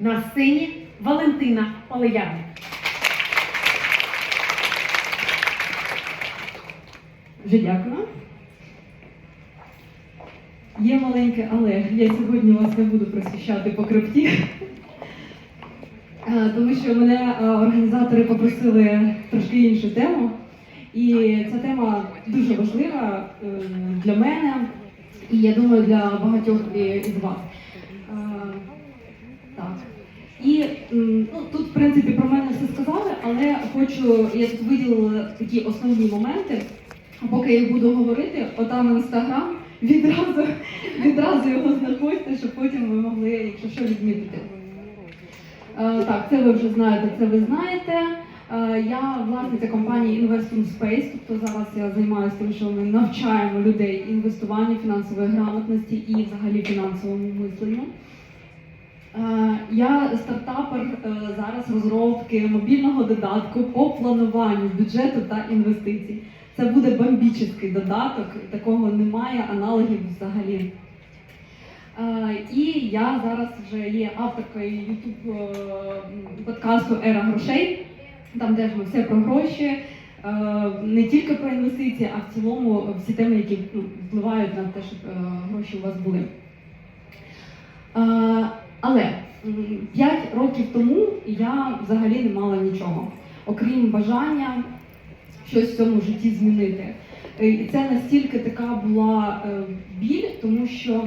На сцені Валентина Олеярник. Вже дякую. Є маленьке, але я сьогодні вас не буду просвіщати по крипті. Тому що мене організатори попросили трошки іншу тему. І ця тема дуже важлива е, для мене, і я думаю, для багатьох із вас. І ну, тут, в принципі, про мене все сказали, але хочу, я тут виділила такі основні моменти. А Поки я буду говорити, отам інстаграм, відразу, відразу його знаходьте, щоб потім ви могли, якщо що, відмітити. Е, так, це ви вже знаєте, це ви знаєте. Е, я власниця компанії Investum Space, тобто зараз я займаюся тим, що ми навчаємо людей інвестуванню, фінансової грамотності і взагалі фінансовому мисленню. Е, Я стартапер е, зараз розробки мобільного додатку по плануванню бюджету та інвестицій. Це буде бомбічний додаток, такого немає аналогів взагалі. Е, І я зараз вже є авторкою YouTube подкасту Ера грошей. Там теж ми все про гроші, не тільки про інвестиції, а в цілому всі теми, які ну, впливають на те, щоб гроші у вас були. Але 5 років тому я взагалі не мала нічого, окрім бажання щось в цьому житті змінити. Е, І це настільки така була е, біль, тому що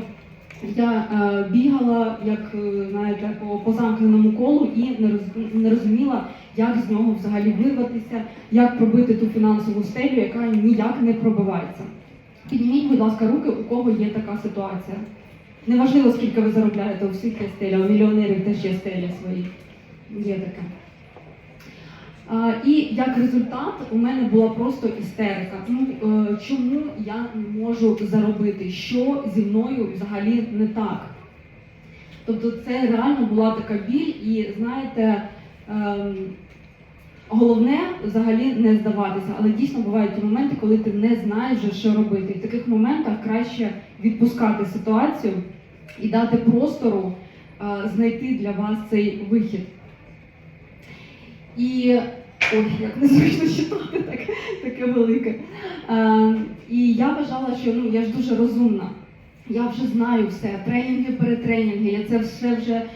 я е, бігала, як знаєте, по, по замкненому колу і не, не розуміла, як з нього взагалі вирватися, як пробити ту фінансову стелю, яка ніяк не пробивається. Підніміть, будь ласка, руки, у кого є така ситуація. Неважливо, скільки ви заробляєте, у всіх є стеля, у мільйонерів теж є стелі свої. Є таке. А, і як результат у мене була просто істерика. Ну е, чому я не можу заробити? Що зі мною взагалі не так? Тобто це реально була така біль, і знаєте, ем, головне взагалі не здаватися, але дійсно бувають моменти, коли ти не знаєш, що робити. І в таких моментах краще відпускати ситуацію і дати простору е, знайти для вас цей вихід. І ой, як незручно читати так, таке велике. Е, і я вважала, що ну я ж дуже розумна. Я вже знаю все, тренінги, перетренінги, я це все вже е,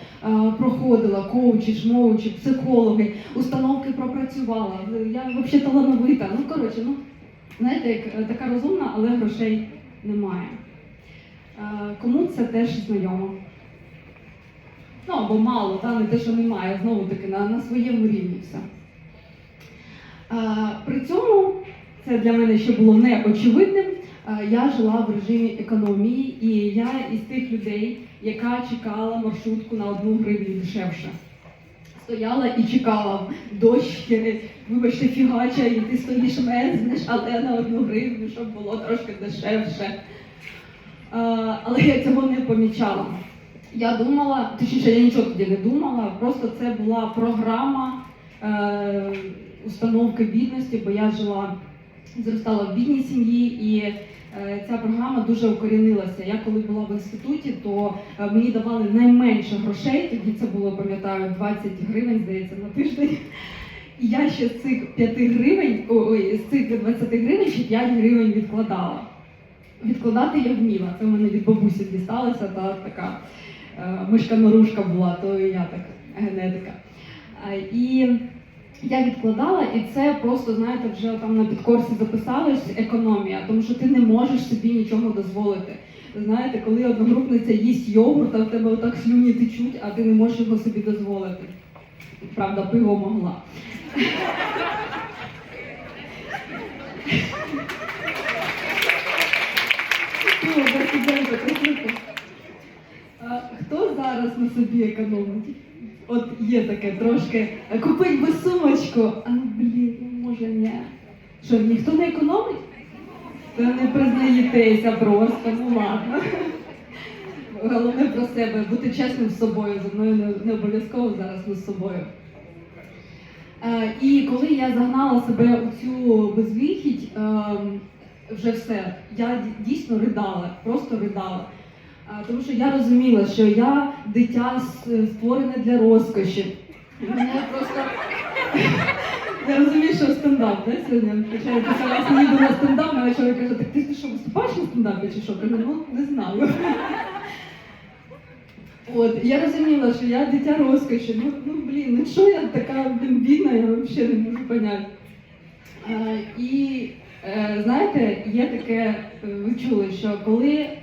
проходила, коучі, шмоучі, психологи, установки пропрацювала. Я взагалі талановита. Ну коротше, ну знаєте, як е, така розумна, але грошей немає. Е, кому це теж знайомо? Ну або мало, та не те, що немає, знову таки на, на своєму рівні все. Е, При цьому це для мене ще було неочевидним. Е, Я жила в режимі економії, і я із тих людей, яка чекала маршрутку на одну гривню дешевше. Стояла і чекала дощ, вибачте, фігача, і ти стоїш мерзнеш, але на одну гривню, щоб було трошки дешевше. Е, Але я цього не помічала. Я думала, точніше, я нічого тоді не думала, просто це була програма е, установки бідності, бо я жила, зростала в бідній сім'ї, і е, ця програма дуже укорінилася. Я коли була в інституті, то е, мені давали найменше грошей, тоді це було, пам'ятаю, 20 гривень, здається, на тиждень. І я ще з цих 5 гривень, ой, з цих 20 гривень ще 5 гривень відкладала. Відкладати я вміла. Це в мене від бабусі дісталося, та така е, мишка-норушка була, то і я так генетика. Е, І я відкладала, і це просто, знаєте, вже там на підкорсі записалось економія, тому що ти не можеш собі нічого дозволити. Знаєте, коли одногрупниця їсть йогурт, а в тебе отак слюні течуть, а ти не можеш його собі дозволити. Правда, пиво могла. Пиво Баркіденко, послухай. А Хто зараз на собі економить? От є таке трошки. Купить би сумочку, а блін, ну може не. Що, ніхто не економить? Та не признаєтеся просто, ну ладно. Головне про себе, бути чесним з собою. Зі мною не, не обов'язково зараз не з собою. Е, і коли я загнала себе у цю безвихідь, ем, вже все, я дійсно ридала, просто ридала. Тому що я розуміла, що я дитя створене для розкоші. Мене просто я розумію, що стендап, да, сьогодні? Хоча я після вас їду на стендап, мене чоловік каже, так ти що, виступаєш на стендапі чи що? Кажу, ну не знаю. От, я розуміла, що я дитя розкоші. Ну, ну блін, ну що я така блін, бідна, я взагалі не можу поняти. Е, і знаєте, є таке, е, ви чули, що коли е,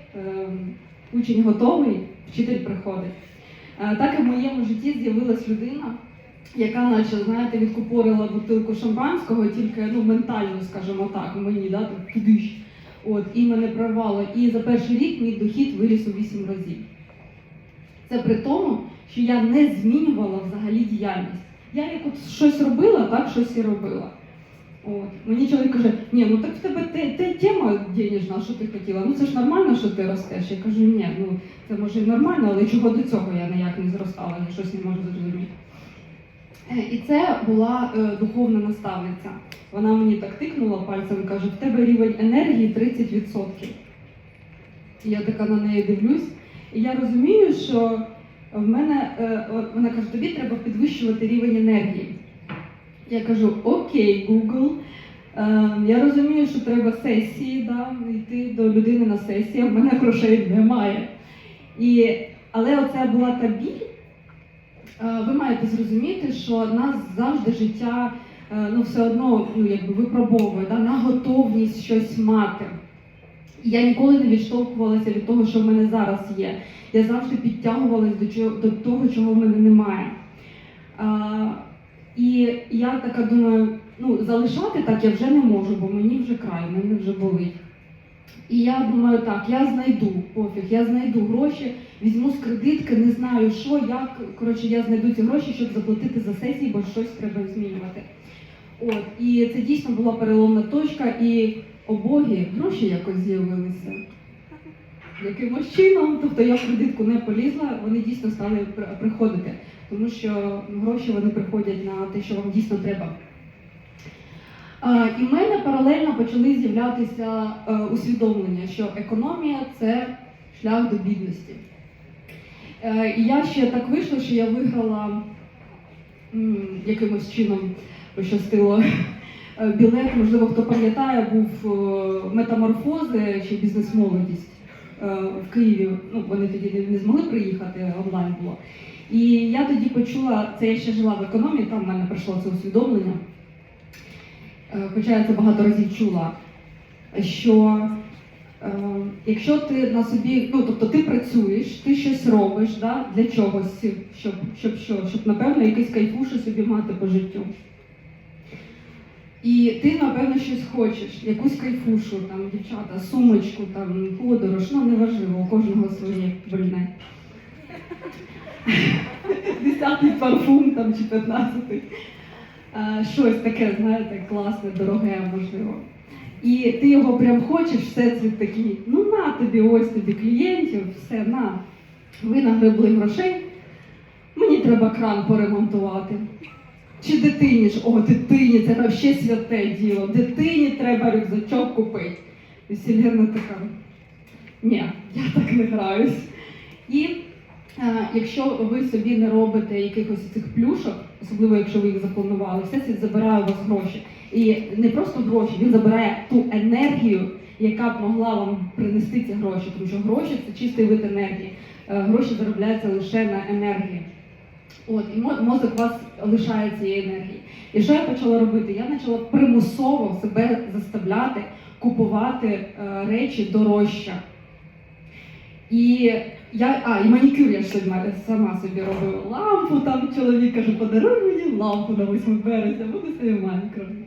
учень готовий, вчитель приходить. Е, так і в моєму житті з'явилась людина, яка, наче, знаєте, відкупорила бутилку шампанського, тільки ну, ментально, скажімо так, мені, да, кидиш. От, і мене прорвало. І за перший рік мій дохід виріс у 8 разів. Це при тому, що я не змінювала взагалі діяльність. Я як от щось робила, так щось і робила. От. Мені чоловік каже, ні, ну так в тебе те, те тема денежна, що ти хотіла. Ну це ж нормально, що ти ростеш. Я кажу, ні, ну це може і нормально, але чого до цього я ніяк не зростала, я щось не можу зрозуміти. Е, І це була е, духовна наставниця. Вона мені так тикнула пальцем і каже, в тебе рівень енергії 30%. І я така на неї дивлюсь, і я розумію, що в мене е, вона каже, тобі треба підвищувати рівень енергії. Я кажу, окей, Google. Е, я розумію, що треба сесії, да, йти до людини на сесію, в мене грошей немає. І, але оце була та біль. Е, Ви маєте зрозуміти, що нас завжди життя е, ну, все одно ну, якби випробовує да, на готовність щось мати. Я ніколи не відштовхувалася від того, що в мене зараз є. Я завжди підтягувалася до, чого, до того, чого в мене немає. І я така думаю, ну залишати так я вже не можу, бо мені вже край, мене вже болить. І я думаю, так, я знайду пофіг, я знайду гроші, візьму з кредитки, не знаю що, як. Коротше, я знайду ці гроші, щоб заплатити за сесії, бо щось треба змінювати. От, і це дійсно була переломна точка, і о боги, гроші якось з'явилися. Якимось чином, тобто я в кредитку не полізла, вони дійсно стали приходити, тому що гроші вони приходять на те, що вам дійсно треба. І в мене паралельно почали з'являтися е, усвідомлення, що економія це шлях до бідності. Е, І я ще так вийшло, що я виграла якимось чином пощастило е, білет. Можливо, хто пам'ятає, був метаморфози чи бізнес-молодість в Києві. Ну, вони тоді не змогли приїхати, онлайн було. І я тоді почула, це я ще жила в економії, там в мене прийшло це усвідомлення. Е, Хоча я це багато разів чула, що е, якщо ти на собі, ну тобто ти працюєш, ти щось робиш да, для чогось, щоб, щоб що, щоб напевно якийсь кайфушу собі мати по життю. І ти, напевно, щось хочеш, якусь кайфушу, там, дівчата, сумочку, там, подорож, ну неважливо, у кожного своє больне. Десятий парфум там чи п'ятнадцятий. Щось таке, знаєте, класне, дороге, можливо. І ти його прям хочеш, все це такий, ну на тобі, ось тобі клієнтів, все на. Ви нагребли грошей, мені треба кран поремонтувати. Чи дитині ж, о, дитині, це взагалі святе діло. Дитині треба рюкзачок купити. І Сільгерна така. Ні, я так не граюсь. І якщо ви собі не робите якихось цих плюшок, особливо якщо ви їх запланували, все це забирає у вас гроші. І не просто гроші, він забирає ту енергію, яка б могла вам принести ці гроші, тому що гроші це чистий вид енергії. Е, Гроші заробляються лише на енергії. От, і мозок вас лишає цієї енергії. І що я почала робити? Я почала примусово себе заставляти купувати е, речі дорожче. І я, а, і манікюр я сама, собі робила лампу, там чоловік каже, подаруй мені лампу на 8 березня, буду собі манікюр. робити».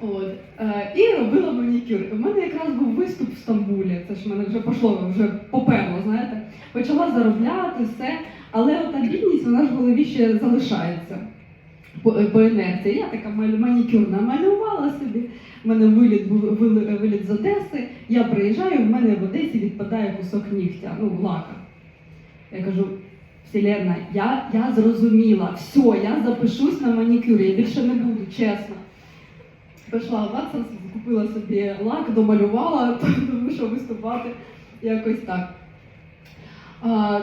От, е, і робила манікюр. У мене якраз був виступ в Стамбулі, це ж в мене вже пішло, вже поперло, знаєте. Почала заробляти все, але ота бідність вона ж в голові ще залишається по, по інерції. Я така манікюр намалювала собі. У мене виліт виліт з Одеси. Я приїжджаю, в мене в Одесі відпадає кусок нігтя, ну лака. Я кажу, Вселенна, я, я зрозуміла, все, я запишусь на манікюр, я більше не буду, чесно. Пішла в Ватсонс, купила собі лак, домалювала, тому що виступати якось так.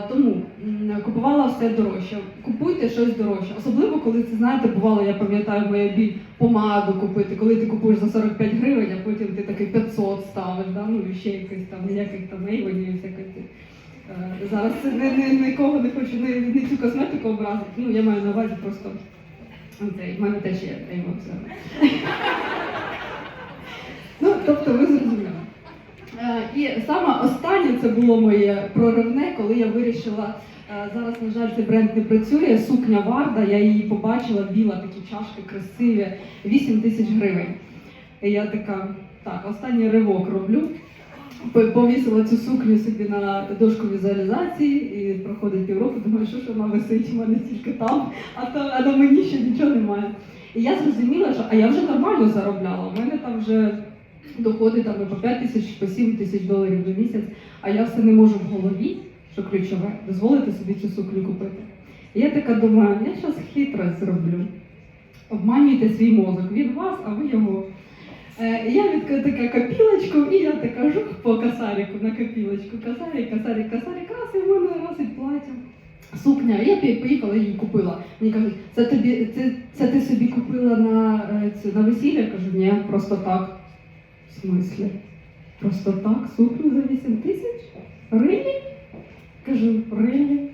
Тому купувала все дорожче. Купуйте щось дорожче. Особливо, коли це знаєте, бувало, я пам'ятаю моя біль помаду купити, коли ти купуєш за 45 гривень, а потім ти такий 500 ставиш, да? ну і ще якийсь там ніяких там ейвонів і всяке. Е, Зараз не, не, нікого не хочу, не, не цю косметику образити. Ну, я маю на увазі просто. Цей, в мене теж є ейвон. Ну, тобто ви зрозуміли. Е, І саме останнє це було моє проривне, коли я вирішила. е, Зараз, на жаль, цей бренд не працює. Сукня Варда, я її побачила, біла, такі чашки красиві, 8 тисяч гривень. І я така, так, останній ривок роблю. Повісила цю сукню собі на дошку візуалізації і проходить півроку, думаю, що ж вона висить у мене тільки там, а, то, а на мені ще нічого немає. І я зрозуміла, що а я вже нормально заробляла. У мене там вже доходи там по 5 тисяч, по 7 тисяч доларів в місяць, а я все не можу в голові, що ключове, дозволити собі цю сукню купити. І я така думаю, я зараз хитро зроблю. Обманюйте свій мозок. Він вас, а ви його. Е, я відкрила така копілочку, і я така жух по косаріку на копілочку. Косарик, косарик, косарик, раз, і в мене раз і плаття. Сукня. Я поїхала її купила. Мені кажуть, це тобі це, це ти собі купила на, е, на весілля? Я кажу, ні, просто так. В смислі? Просто так, сукню за 8 тисяч? Рилі? Кажу, рилі.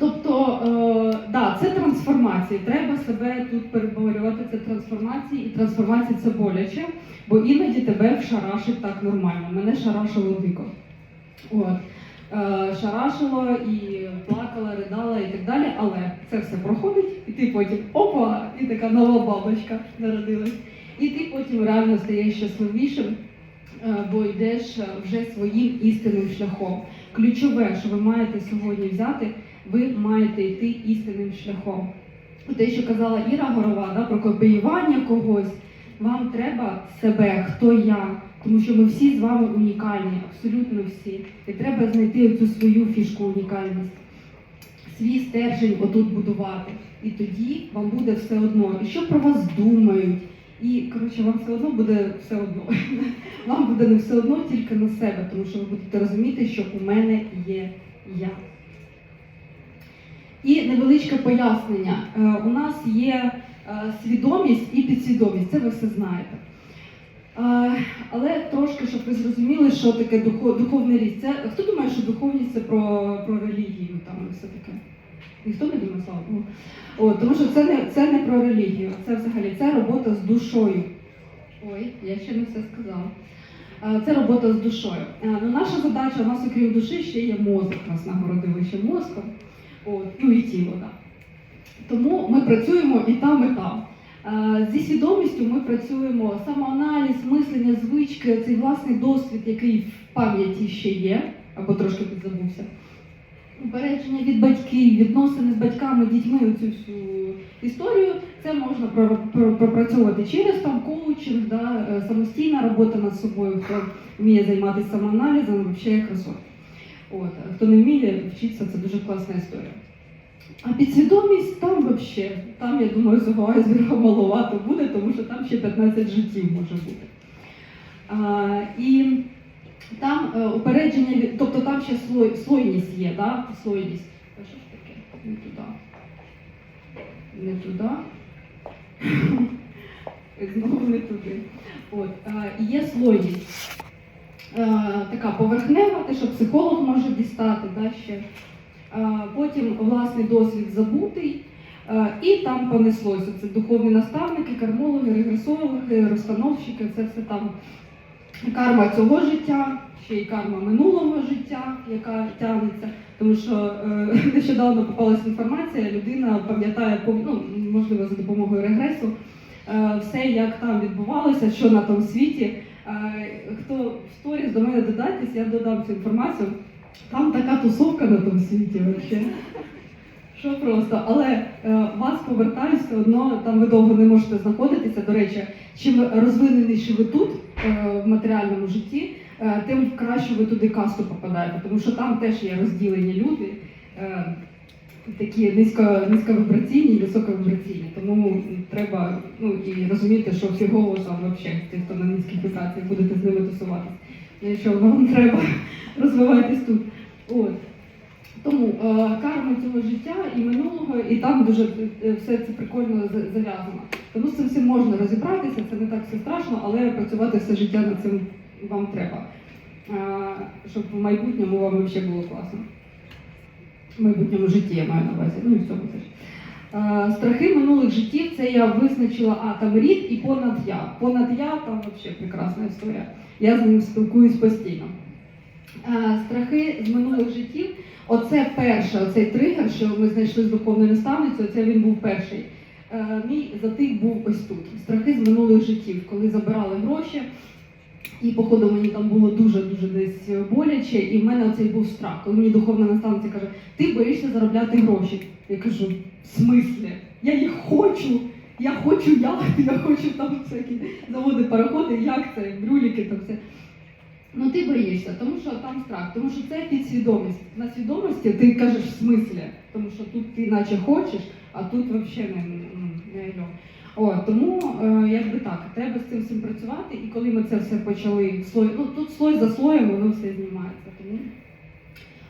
Тобто, е, да, це трансформації. Треба себе тут переборювати. Це трансформації, і трансформація це боляче, бо іноді тебе вшарашить так нормально. Мене шарашило дико. От. Е, шарашило і плакала, ридала і так далі, але це все проходить, і ти потім опа, і така нова бабочка народилась. І ти потім реально стаєш щасливішим, е, бо йдеш е, вже своїм істинним шляхом. Ключове, що ви маєте сьогодні взяти, ви маєте йти істинним шляхом. Те, що казала Іра Горова, да, про копіювання когось, вам треба себе, хто я, тому що ми всі з вами унікальні, абсолютно всі. І треба знайти цю свою фішку унікальність, свій стержень отут будувати. І тоді вам буде все одно. І що про вас думають, і коротше, вам все одно буде все одно. Вам буде не все одно тільки на себе, тому що ви будете розуміти, що у мене є я. І невеличке пояснення. Е, У нас є е, свідомість і підсвідомість, це ви все знаєте. Е, Але трошки, щоб ви зрозуміли, що таке духов- духовний ріст. Це, хто думає, що духовність це про, про релігію там і все таке? Ніхто не думає, слава Богу. О, тому що це не, це не про релігію, це взагалі це робота з душою. Ой, я ще не все сказала. Е, Це робота з душою. Е, Ну, наша задача, у нас окрім душі, ще є мозок, нас нагородили ще мозком. От, ну і тіло, так. Тому ми працюємо і там, і там. Е, Зі свідомістю ми працюємо самоаналіз, мислення, звички, цей власний досвід, який в пам'яті ще є, або трошки підзабувся. Упередження від батьків, відносини з батьками, дітьми, цю всю історію, це можна про- про- пропрацьовувати через там коучинг, да, е, самостійна робота над собою, хто вміє займатися самоаналізом, взагалі красот. От, хто не вміє вчитися, це дуже класна історія. А підсвідомість там взагалі, там, я думаю, цього айсберга маловато буде, тому що там ще 15 життів може бути. А, і там е, упередження, тобто там ще слой, слойність є, да? слойність. А що ж таке? Не туди. Не туди. Знову не туди. От, е, є слойність. Е, така поверхнева, те, що психолог може дістати, да, ще. Е, потім власний досвід забутий. Е, і там понеслося. Це духовні наставники, кармологи, регресологи, розстановщики, це все там карма цього життя, ще й карма минулого життя, яка тягнеться. Тому що е, нещодавно попалася інформація, людина пам'ятає, ну, можливо, за допомогою регресу, е, все, як там відбувалося, що на тому світі. Е, Хто в сторіс до мене додайтесь, я додам цю інформацію. Там така тусовка на тому світі взагалі. Що просто, але е, вас повертають все одно, там ви довго не можете знаходитися. До речі, чим розвиненіші ви тут е, в матеріальному житті, е, тим краще ви туди касту попадаєте, тому що там теж є розділені люди, такі низько, низьковібраційні високовібраційні. Тому треба ну, і розуміти, що фігово там взагалі, ті, хто на низьких вібраціях будете з ними тусуватися. якщо вам треба, розвивайтесь тут. От. Тому е, карма цього життя і минулого, і там дуже е, все це прикольно зав'язано. Тому з цим всім можна розібратися, це не так все страшно, але працювати все життя над цим вам треба. Е, щоб в майбутньому вам взагалі було класно. В майбутньому житті я маю на увазі, ну і в цьому теж. Страхи минулих життів це я визначила, а там рід і понад я. Понад я там взагалі прекрасна історія. Я з ним спілкуюсь постійно. Страхи з минулих життів. Оце перше, оцей тригер, що ми знайшли з духовною наставницею, це він був перший. Е, Мій затик був ось тут. Страхи з минулих життів, коли забирали гроші. І походу мені там було дуже-дуже десь боляче, і в мене оцей був страх. Коли мені духовна наставниця каже, ти боїшся заробляти гроші. Я кажу, в смислі? Я їх хочу. Я хочу яхти, я хочу там всякі заводи, пароходи, як це, брюліки, там все. Ну ти боїшся, тому що там страх, тому що це підсвідомість. На свідомості ти кажеш в смислі, тому що тут ти наче хочеш, а тут взагалі не, ну, не. О, тому е, якби так, треба з цим всім працювати, і коли ми це все почали слой, ну тут слой за слоєм, воно все знімається. Тому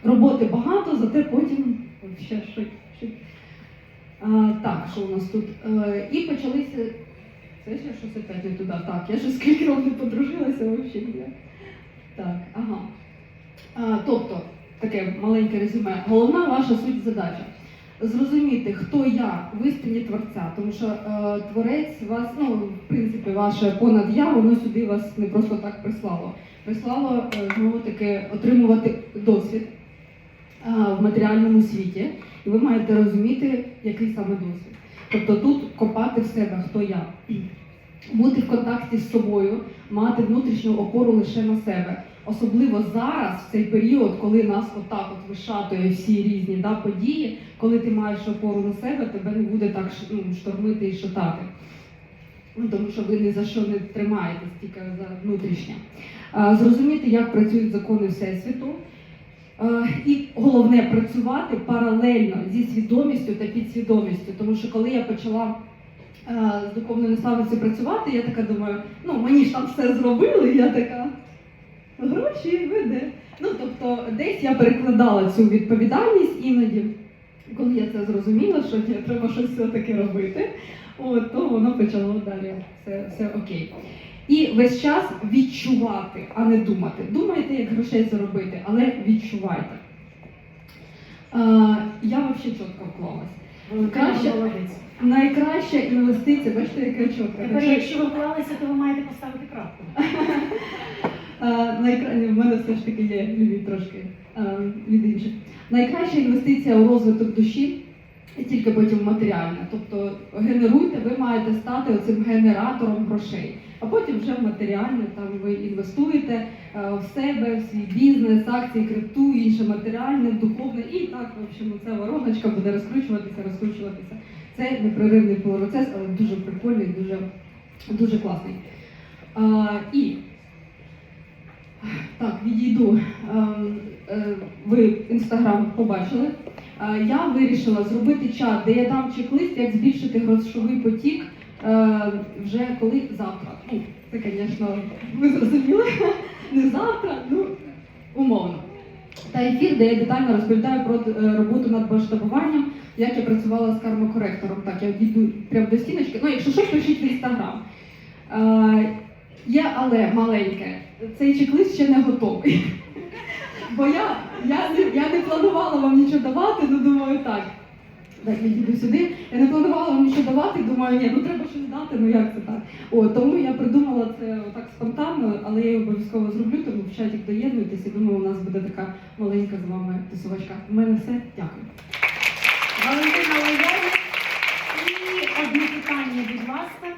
роботи багато, зате потім ще щось. А, так, що у нас тут? Е, і почалися. Це ще щось опять не туди. Так, я ще скільки років не подружилася, взагалі. Так, ага. А, тобто, таке маленьке резюме. Головна ваша суть задача. Зрозуміти, хто я в істині творця, тому що е, творець вас, ну, в принципі, ваше понад я, воно сюди вас не просто так прислало. Прислало е, знову таки отримувати досвід е, в матеріальному світі, і ви маєте розуміти, який саме досвід. Тобто тут копати в себе, хто я. Бути в контакті з собою, мати внутрішню опору лише на себе. Особливо зараз, в цей період, коли нас отак от вишатує всі різні да, події, коли ти маєш опору на себе, тебе не буде так ну, штормити і шатати. Ну, тому що ви ні за що не тримаєтесь, тільки за внутрішнє. Зрозуміти, як працюють закони Всесвіту. І головне працювати паралельно зі свідомістю та підсвідомістю. Тому що коли я почала з духовною наставницею працювати, я така думаю, ну мені ж там все зробили, я така гроші веде. Ну тобто, десь я перекладала цю відповідальність іноді, коли я це зрозуміла, що треба щось все-таки робити, от, то воно почало далі все, все окей. І весь час відчувати, а не думати. Думайте, як грошей заробити, але відчувайте. Е, я взагалі чітко вклалась. Краще- Найкраща інвестиція, бачите, яка чітка. Тепер, якщо ви вклалися, то ви маєте поставити крапку. Е, найкра... ні, В мене все ж таки є любі трошки е, від інших. Найкраща інвестиція у розвиток душі тільки потім матеріальна. Тобто генеруйте, ви маєте стати оцим генератором грошей. А потім вже в матеріальне там ви інвестуєте е, в себе, в свій бізнес, акції, крипту, інше матеріальне, духовне, і так, в общем, ця вороночка буде розкручуватися, розкручуватися. Це непреривний процес, але дуже прикольний, дуже, дуже класний. А, і так, відійду. Ем, е, Ви інстаграм побачили. Е, Я вирішила зробити чат, де я дам чек-лист, як збільшити грошовий потік е, вже коли завтра. Ну, це, звісно, ви зрозуміли, не завтра, ну умовно. Та ефір, де я детально розповідаю про роботу над масштабуванням, як я працювала з кармокоректором. Так, я йду прямо до стіночки. Ну, якщо що, пишіть в інстаграм. Є але маленьке. Цей чек-лист ще не готовий. Бо я, я, я не планувала вам нічого давати, ну думаю, так. Так, я їду сюди. Я не планувала вам нічого давати, думаю, ні, ну треба щось дати, ну як це так. О, тому я придумала це так спонтанно, але я обов'язково зроблю, тому в чаті доєднуйтесь і думаю, у нас буде така маленька з вами тусовочка. У мене все. Дякую. Валентина Лояльна. І одне питання, будь ласка.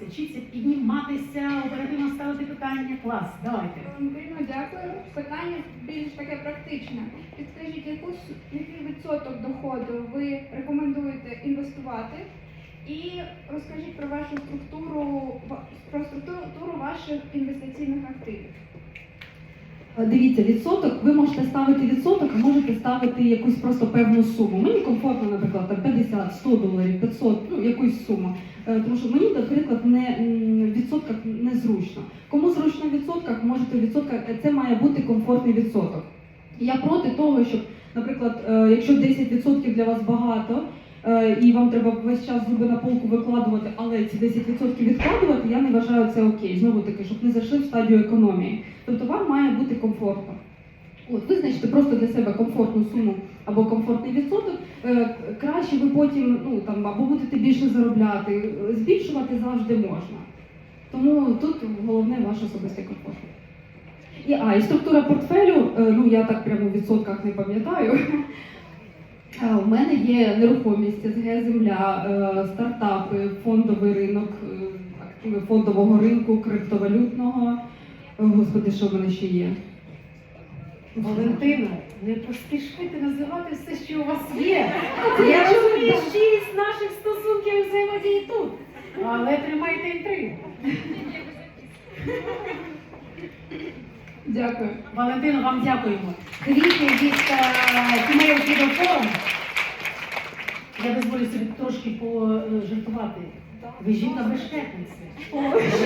Вчитися вчіться підніматися, оперативно ставити питання. Клас, давайте. Марина, дякую. Питання більш таке практичне. Підскажіть, яку, який відсоток доходу ви рекомендуєте інвестувати? І розкажіть про вашу структуру, про структуру ваших інвестиційних активів. Е, Дивіться, відсоток, ви можете ставити відсоток, а можете ставити якусь просто певну суму. Мені комфортно, наприклад, там 50, 100 доларів, 500, ну якусь суму. Е, Тому що мені, наприклад, не в відсотках незручно. Кому зручно в відсотках, можете в відсотках, е, це має бути комфортний відсоток. Я проти того, щоб, наприклад, якщо 10% для вас багато, і вам треба весь час зуби на полку викладувати, але ці 10% відкладувати, я не вважаю це окей. Знову таки, щоб не зайшли в стадію економії. Тобто вам має бути комфортно. От, визначте просто для себе комфортну суму або комфортний відсоток. Е, краще ви потім ну, там, або будете більше заробляти, е, збільшувати завжди можна. Тому тут головне ваш особистий комфорт. І, а, і структура портфелю, е, ну я так прямо в відсотках не пам'ятаю. Е, У мене є нерухомість, СГ земля, е, стартапи, фондовий ринок, е, активи фондового ринку, криптовалютного. Господи, що в мене ще є? Валентина, не поспішайте називати все, що у вас є. Я розумію, шість наших стосунків і взаємодії тут. Але тримайте інтригу. Дякую. Валентино, вам дякуємо. Квіти від е, Тімея Фідофорум. Я дозволю собі трошки пожартувати. Ви жінка бешкетниця.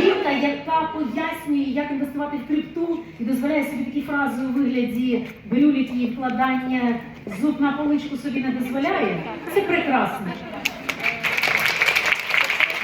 Жінка, яка пояснює, як інвестувати в крипту і дозволяє собі такі фрази у вигляді брюліки вкладання зуб на поличку собі не дозволяє. Це прекрасно.